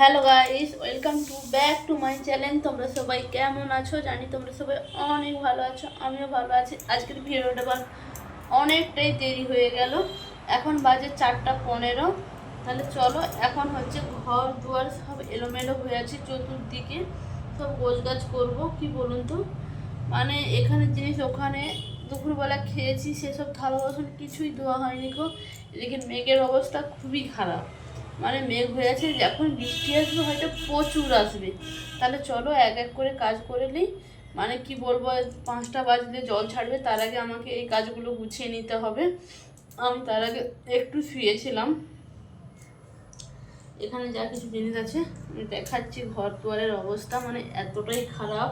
Hello guys welcome to back to my channel তোমরা সবাই কেমন আছো? জানি তোমরা সবাই অনেক ভালো আছো, আমিও ভালো আছি। আজকের ভিডিওটা অনেকটাই দেরি হয়ে গেল। এখন বাজে চারটা পনেরো। তাহলে চলো, এখন হচ্ছে ঘর, দুয়ার সব এলোমেলো হয়ে আছে চতুর্দিকে। সব গোছগাছ করব, কি বলুন তো? মানে এখানে জিনিস ওখানে দুপুরবেলা খেয়েছি, সেসব থালা বাসন কিছুই ধোয়া হয়নি গো। এদিকে মেঘের অবস্থা খুবই খারাপ। মানে মেঘ হয়ে আছে যখন বৃষ্টি আসবে, হয়তো প্রচুর আসবে। তাহলে চলো এক এক করে কাজ করে নিই। মানে কি বলব, পাঁচটা বাজলে জল ছাড়বে, তার আগে আমাকে এই কাজগুলো গুছিয়ে নিতে হবে। আমি তার আগে একটু শুয়েছিলাম। এখানে যা কিছু জিনিস আছে দেখাচ্ছি ঘর দুয়ারের অবস্থা মানে এতটাই খারাপ,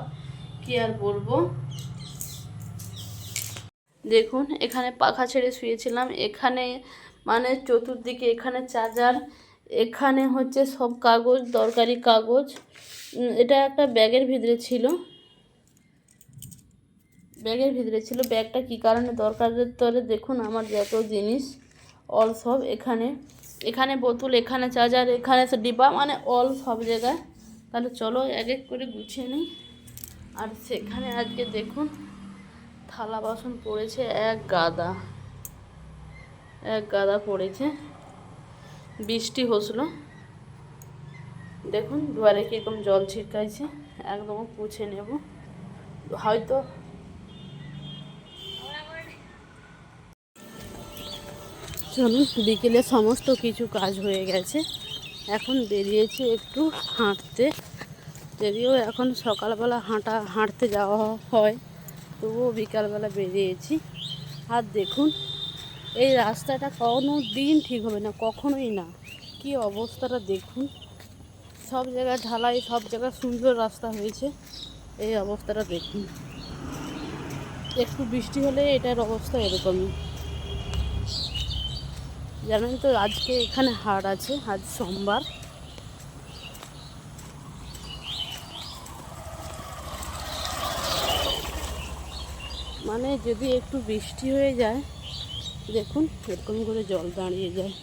কি আর বলব। দেখুন, এখানে পাখা ছেড়ে শুয়েছিলাম। এখানে মানে চতুর্দিকে এখানে চার্জার এখানে হচ্ছে সব কাগজ, দরকারি কাগজ। এটা একটা ব্যাগের ভিতরে ছিল। ব্যাগের ভিতরে ছিল। ব্যাগটা কী কারণে দরকারের তরে দেখুন আমার যত জিনিস অল সব এখানে। এখানে বোতল, এখানে চার্জার, এখানে ডিব্বা মানে অল সব জায়গায়। তাহলে চলো এক এক করে গুছিয়ে নিই। আর সেখানে আজকে দেখুন, থালা বাসন পড়েছে, এক গাদা। এক গাদা পড়েছে। বৃষ্টি হসলো দেখুন, দুয়ারে কীরকম জল ছিটকাইছে, একদম পুছে নেব। হয়তো চলুন, বিকেলে সমস্ত কিছু কাজ হয়ে গেছে। এখন বেরিয়েছি একটু হাঁটতে। যদিও এখন সকালবেলা হাঁটা, হাঁটতে যাওয়া হয়, তবুও বিকালবেলা বেরিয়েছি। আর দেখুন এই রাস্তাটা কোনো দিন ঠিক হবে না, কখনোই না। কি অবস্থাটা দেখুন। সব জায়গায় ঢালাই, সব জায়গায় সুন্দর রাস্তা হয়েছে। এই অবস্থাটা দেখুন। একটু বৃষ্টি হলে এটার অবস্থা এরকমই। জানেন তো, আজকে এখানে হাট আছে, আজ সোমবার। মানে যদি একটু বৃষ্টি হয়ে যায় দেখুন, এরকম করে জল দাঁড়িয়ে যায়।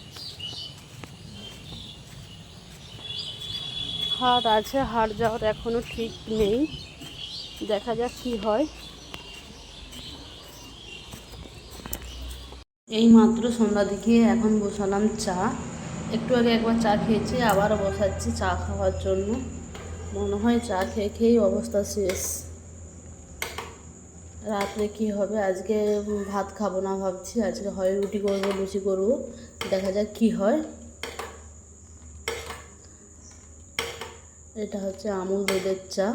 হাট আছে হাট যাওয়ার এখনও ঠিক নেই। দেখা যাক কি হয়। এই মাত্র সন্ধ্যা দিকে এখন বসালাম চা। একটু আগে একবার চা খেয়েছি আবার বসাচ্ছি চা খাওয়ার জন্য। মনে হয় চা খেয়ে খেয়েই অবস্থা শেষ। রাত্রে কি হবে? আজকে ভাত খাব না ভাবছি। আজকে হয় রুটি করব, লুচি করব। দেখা যাক কি হয়। এটা হচ্ছে আমুল দুধের চা।